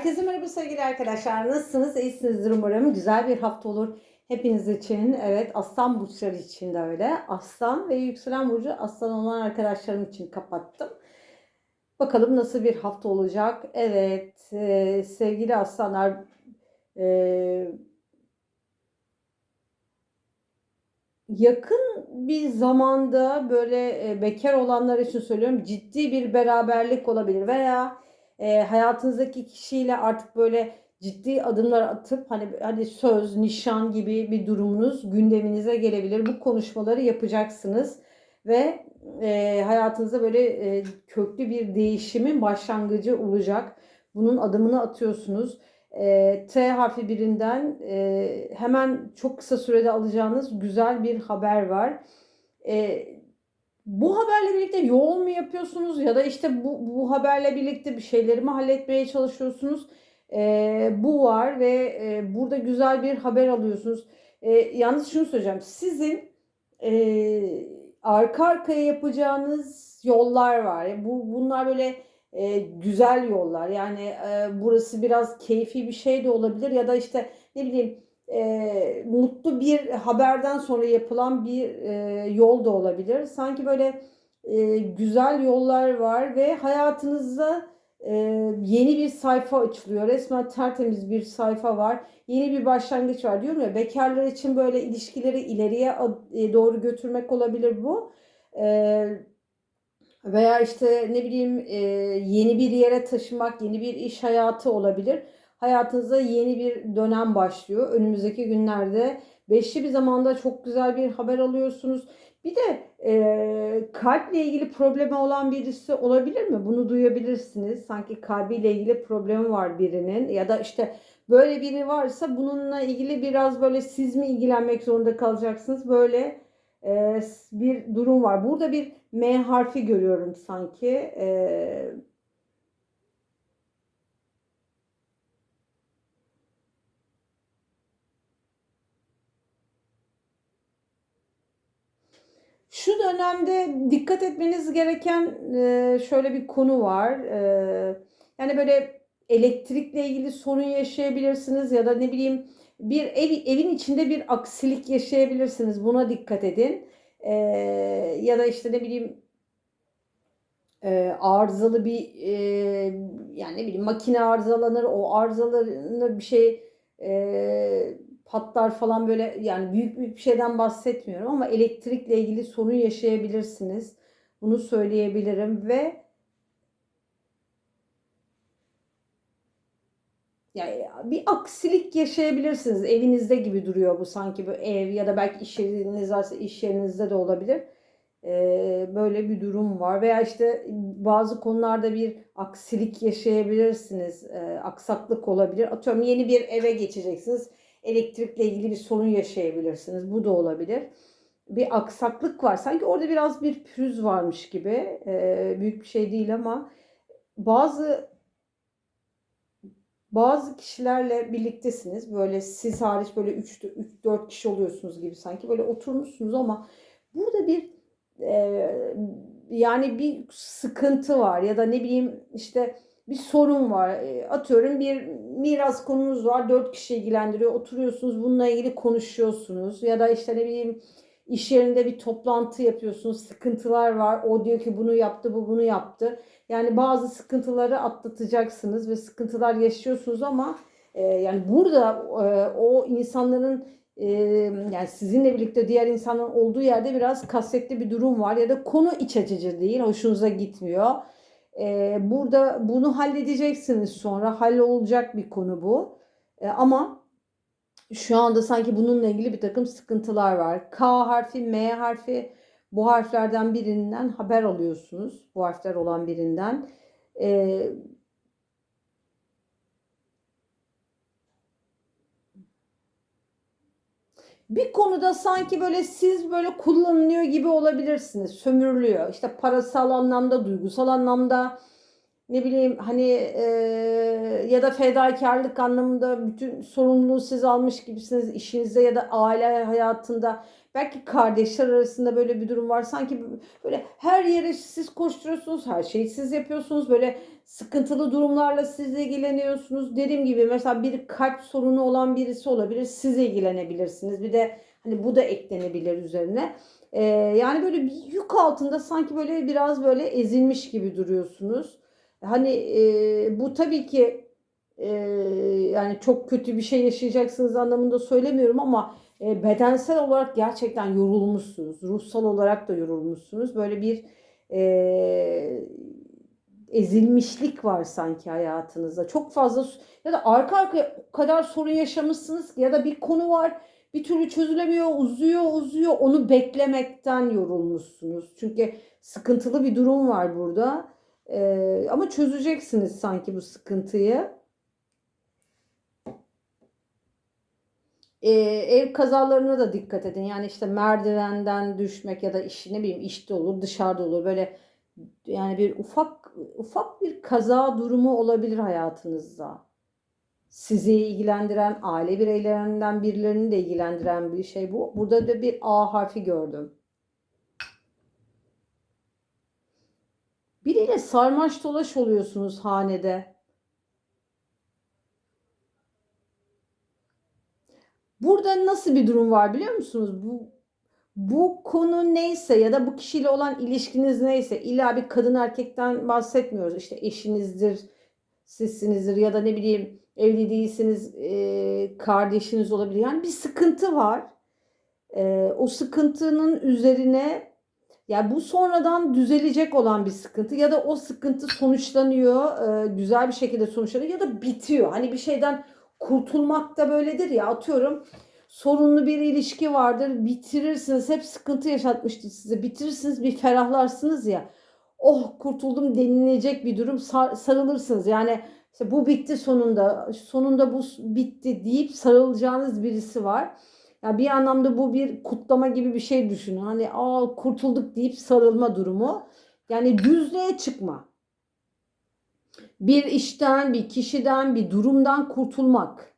Herkese merhaba sevgili arkadaşlar. Nasılsınız? İyisinizdir umarım. Güzel bir hafta olur hepiniz için. Evet Aslan burçları için de öyle. Aslan ve yükselen burcu aslan olan arkadaşlarım için kapattım. Bakalım nasıl bir hafta olacak. Evet e, sevgili aslanlar e, yakın bir zamanda böyle e, bekar olanlar için söylüyorum ciddi bir beraberlik olabilir veya e, hayatınızdaki kişiyle artık böyle ciddi adımlar atıp hani hani söz, nişan gibi bir durumunuz gündeminize gelebilir. Bu konuşmaları yapacaksınız ve e, hayatınızda böyle e, köklü bir değişimin başlangıcı olacak. Bunun adımını atıyorsunuz. E, T harfi birinden e, hemen çok kısa sürede alacağınız güzel bir haber var. E, bu haberle birlikte yoğun mu yapıyorsunuz ya da işte bu, bu haberle birlikte bir şeyleri mi halletmeye çalışıyorsunuz? E, bu var ve e, burada güzel bir haber alıyorsunuz. E, yalnız şunu söyleyeceğim. Sizin e, arka arkaya yapacağınız yollar var. Bu bunlar böyle e, güzel yollar. Yani e, burası biraz keyfi bir şey de olabilir ya da işte ne bileyim e, mutlu bir haberden sonra yapılan bir e, yol da olabilir. Sanki böyle e, güzel yollar var ve hayatınızda e, yeni bir sayfa açılıyor. Resmen tertemiz bir sayfa var. Yeni bir başlangıç var diyorum ya. Bekarlar için böyle ilişkileri ileriye e, doğru götürmek olabilir bu. E, veya işte ne bileyim e, yeni bir yere taşımak, yeni bir iş hayatı olabilir hayatınızda yeni bir dönem başlıyor. Önümüzdeki günlerde beşli bir zamanda çok güzel bir haber alıyorsunuz. Bir de e, kalple ilgili problemi olan birisi olabilir mi? Bunu duyabilirsiniz. Sanki kalbiyle ilgili problemi var birinin ya da işte böyle biri varsa bununla ilgili biraz böyle siz mi ilgilenmek zorunda kalacaksınız? Böyle e, bir durum var. Burada bir M harfi görüyorum sanki. E, Şu dönemde dikkat etmeniz gereken e, şöyle bir konu var. E, yani böyle elektrikle ilgili sorun yaşayabilirsiniz ya da ne bileyim bir ev, evin içinde bir aksilik yaşayabilirsiniz. Buna dikkat edin. E, ya da işte ne bileyim arızalı bir yani ne bileyim makine arızalanır o arızalanır bir şey patlar falan böyle yani büyük büyük bir şeyden bahsetmiyorum ama elektrikle ilgili sorun yaşayabilirsiniz. Bunu söyleyebilirim ve yani bir aksilik yaşayabilirsiniz. Evinizde gibi duruyor bu sanki bu ev ya da belki iş yeriniz varsa iş yerinizde de olabilir. Ee, böyle bir durum var veya işte bazı konularda bir aksilik yaşayabilirsiniz. Ee, aksaklık olabilir. Atıyorum yeni bir eve geçeceksiniz elektrikle ilgili bir sorun yaşayabilirsiniz. Bu da olabilir. Bir aksaklık var. Sanki orada biraz bir pürüz varmış gibi. E, büyük bir şey değil ama bazı bazı kişilerle birliktesiniz. Böyle siz hariç böyle 3-4 kişi oluyorsunuz gibi sanki. Böyle oturmuşsunuz ama burada bir e, yani bir sıkıntı var ya da ne bileyim işte bir sorun var. E, atıyorum bir miras konunuz var. Dört kişi ilgilendiriyor. Oturuyorsunuz bununla ilgili konuşuyorsunuz. Ya da işte ne bileyim iş yerinde bir toplantı yapıyorsunuz. Sıkıntılar var. O diyor ki bunu yaptı, bu bunu yaptı. Yani bazı sıkıntıları atlatacaksınız ve sıkıntılar yaşıyorsunuz ama e, yani burada e, o insanların e, yani sizinle birlikte diğer insanların olduğu yerde biraz kasvetli bir durum var ya da konu iç açıcı değil, hoşunuza gitmiyor. E, burada bunu halledeceksiniz sonra. Hallolacak bir konu bu. E, ama şu anda sanki bununla ilgili bir takım sıkıntılar var. K harfi, M harfi bu harflerden birinden haber alıyorsunuz. Bu harfler olan birinden. E, bir konuda sanki böyle siz böyle kullanılıyor gibi olabilirsiniz. Sömürülüyor. İşte parasal anlamda, duygusal anlamda ne bileyim hani e, ya da fedakarlık anlamında bütün sorumluluğu siz almış gibisiniz işinizde ya da aile hayatında. Belki kardeşler arasında böyle bir durum var. Sanki böyle her yere siz koşturuyorsunuz, her şeyi siz yapıyorsunuz. Böyle sıkıntılı durumlarla siz ilgileniyorsunuz. Dediğim gibi mesela bir kalp sorunu olan birisi olabilir. Siz ilgilenebilirsiniz. Bir de hani bu da eklenebilir üzerine. Ee, yani böyle bir yük altında sanki böyle biraz böyle ezilmiş gibi duruyorsunuz. Hani e, bu tabii ki e, yani çok kötü bir şey yaşayacaksınız anlamında söylemiyorum ama e, bedensel olarak gerçekten yorulmuşsunuz. Ruhsal olarak da yorulmuşsunuz. Böyle bir e, ezilmişlik var sanki hayatınızda. Çok fazla ya da arka arkaya kadar sorun yaşamışsınız ya da bir konu var bir türlü çözülemiyor, uzuyor, uzuyor. Onu beklemekten yorulmuşsunuz. Çünkü sıkıntılı bir durum var burada. Ee, ama çözeceksiniz sanki bu sıkıntıyı. Ee, ev kazalarına da dikkat edin. Yani işte merdivenden düşmek ya da iş ne bileyim işte olur, dışarıda olur. Böyle yani bir ufak ufak bir kaza durumu olabilir hayatınızda. Sizi ilgilendiren, aile bireylerinden birilerini de ilgilendiren bir şey bu. Burada da bir A harfi gördüm. Biriyle sarmaş dolaş oluyorsunuz hanede. Burada nasıl bir durum var biliyor musunuz? Bu bu konu neyse ya da bu kişiyle olan ilişkiniz neyse illa bir kadın erkekten bahsetmiyoruz. İşte eşinizdir, sizsinizdir ya da ne bileyim evli değilsiniz, e, kardeşiniz olabilir. Yani bir sıkıntı var. E, o sıkıntının üzerine ya bu sonradan düzelecek olan bir sıkıntı ya da o sıkıntı sonuçlanıyor, e, güzel bir şekilde sonuçlanıyor ya da bitiyor. Hani bir şeyden kurtulmak da böyledir ya atıyorum sorunlu bir ilişki vardır bitirirsiniz hep sıkıntı yaşatmıştır size bitirirsiniz bir ferahlarsınız ya oh kurtuldum denilecek bir durum sar, sarılırsınız yani işte bu bitti sonunda sonunda bu bitti deyip sarılacağınız birisi var. Yani bir anlamda bu bir kutlama gibi bir şey düşünün. Hani aa kurtulduk deyip sarılma durumu. Yani düzlüğe çıkma. Bir işten, bir kişiden, bir durumdan kurtulmak.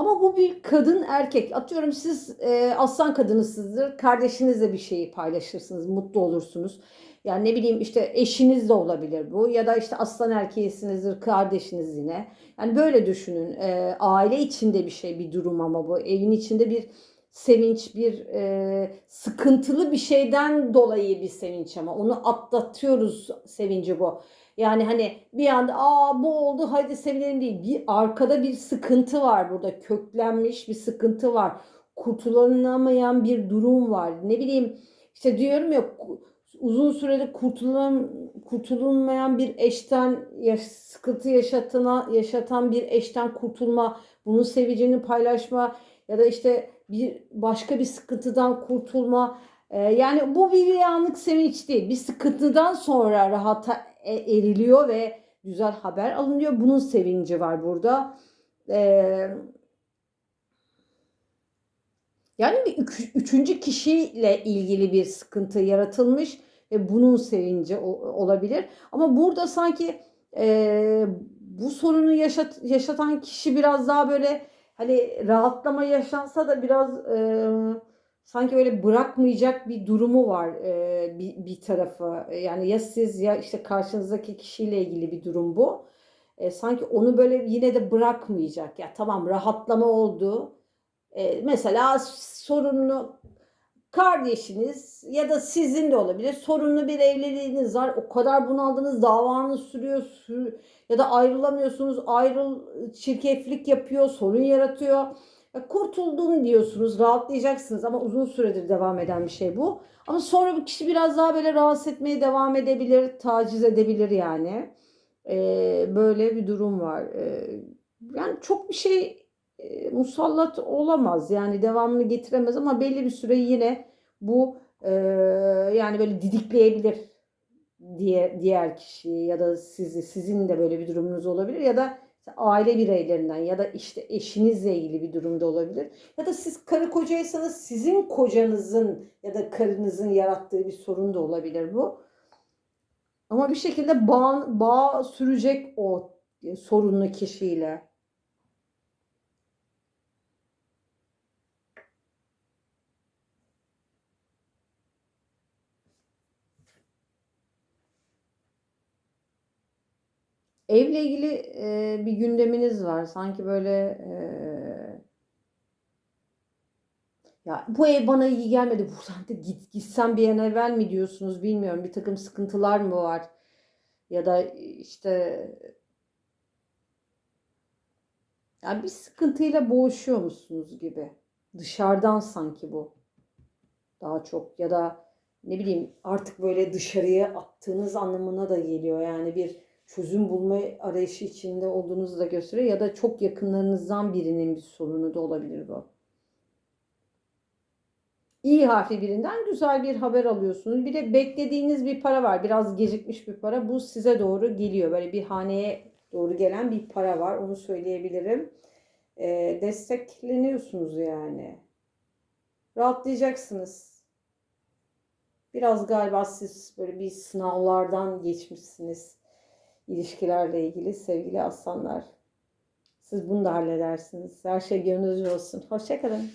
Ama bu bir kadın erkek. Atıyorum siz e, aslan kadınısınızdır. Kardeşinizle bir şeyi paylaşırsınız. Mutlu olursunuz. Yani ne bileyim işte eşiniz de olabilir bu. Ya da işte aslan erkeğisinizdir. Kardeşiniz yine. Yani böyle düşünün. E, aile içinde bir şey bir durum ama bu. Evin içinde bir sevinç, bir e, sıkıntılı bir şeyden dolayı bir sevinç ama onu atlatıyoruz sevinci bu. Yani hani bir anda aa bu oldu hadi sevinelim değil. Bir arkada bir sıkıntı var burada. Köklenmiş bir sıkıntı var. Kurtulamayan bir durum var. Ne bileyim işte diyorum ya uzun sürede kurtulan kurtulunmayan bir eşten yaş, sıkıntı yaşatına yaşatan bir eşten kurtulma, bunun sevincini paylaşma ya da işte bir başka bir sıkıntıdan kurtulma. Ee, yani bu bir, anlık sevinç değil. Bir sıkıntıdan sonra rahata eriliyor ve güzel haber alınıyor. Bunun sevinci var burada. Ee, yani bir üç, üçüncü kişiyle ilgili bir sıkıntı yaratılmış ve bunun sevinci olabilir. Ama burada sanki e, bu sorunu yaşat, yaşatan kişi biraz daha böyle hani rahatlama yaşansa da biraz e, sanki öyle bırakmayacak bir durumu var e, bir, bir tarafı. Yani ya siz ya işte karşınızdaki kişiyle ilgili bir durum bu. E, sanki onu böyle yine de bırakmayacak. Ya tamam rahatlama oldu. E, mesela sorunlu kardeşiniz ya da sizin de olabilir. Sorunlu bir evliliğiniz var. O kadar bunaldınız, davanız sürüyor sür ya da ayrılamıyorsunuz. Ayrıl çirkeflik yapıyor, sorun yaratıyor. Kurtuldum diyorsunuz, rahatlayacaksınız ama uzun süredir devam eden bir şey bu. Ama sonra bu kişi biraz daha böyle rahatsız etmeye devam edebilir, taciz edebilir yani. Ee, böyle bir durum var. Ee, yani çok bir şey e, musallat olamaz. Yani devamını getiremez ama belli bir süre yine bu e, yani böyle didikleyebilir diye diğer kişi ya da sizi sizin de böyle bir durumunuz olabilir ya da aile bireylerinden ya da işte eşinizle ilgili bir durumda olabilir. Ya da siz karı kocaysanız sizin kocanızın ya da karınızın yarattığı bir sorun da olabilir bu. Ama bir şekilde bağ, bağ sürecek o sorunlu kişiyle. Evle ilgili e, bir gündeminiz var. Sanki böyle e, ya bu ev bana iyi gelmedi. Buradan da git, gitsem bir an evvel mi diyorsunuz bilmiyorum. Bir takım sıkıntılar mı var? Ya da işte ya bir sıkıntıyla boğuşuyor musunuz gibi. Dışarıdan sanki bu. Daha çok ya da ne bileyim artık böyle dışarıya attığınız anlamına da geliyor. Yani bir çözüm bulma arayışı içinde olduğunuzu da gösteriyor ya da çok yakınlarınızdan birinin bir sorunu da olabilir bu. İyi harfi birinden güzel bir haber alıyorsunuz. Bir de beklediğiniz bir para var. Biraz gecikmiş bir para. Bu size doğru geliyor. Böyle bir haneye doğru gelen bir para var. Onu söyleyebilirim. Ee, destekleniyorsunuz yani. Rahatlayacaksınız. Biraz galiba siz böyle bir sınavlardan geçmişsiniz. İlişkilerle ilgili sevgili aslanlar. Siz bunu da halledersiniz. Her şey gönlünüzce olsun. Hoşçakalın.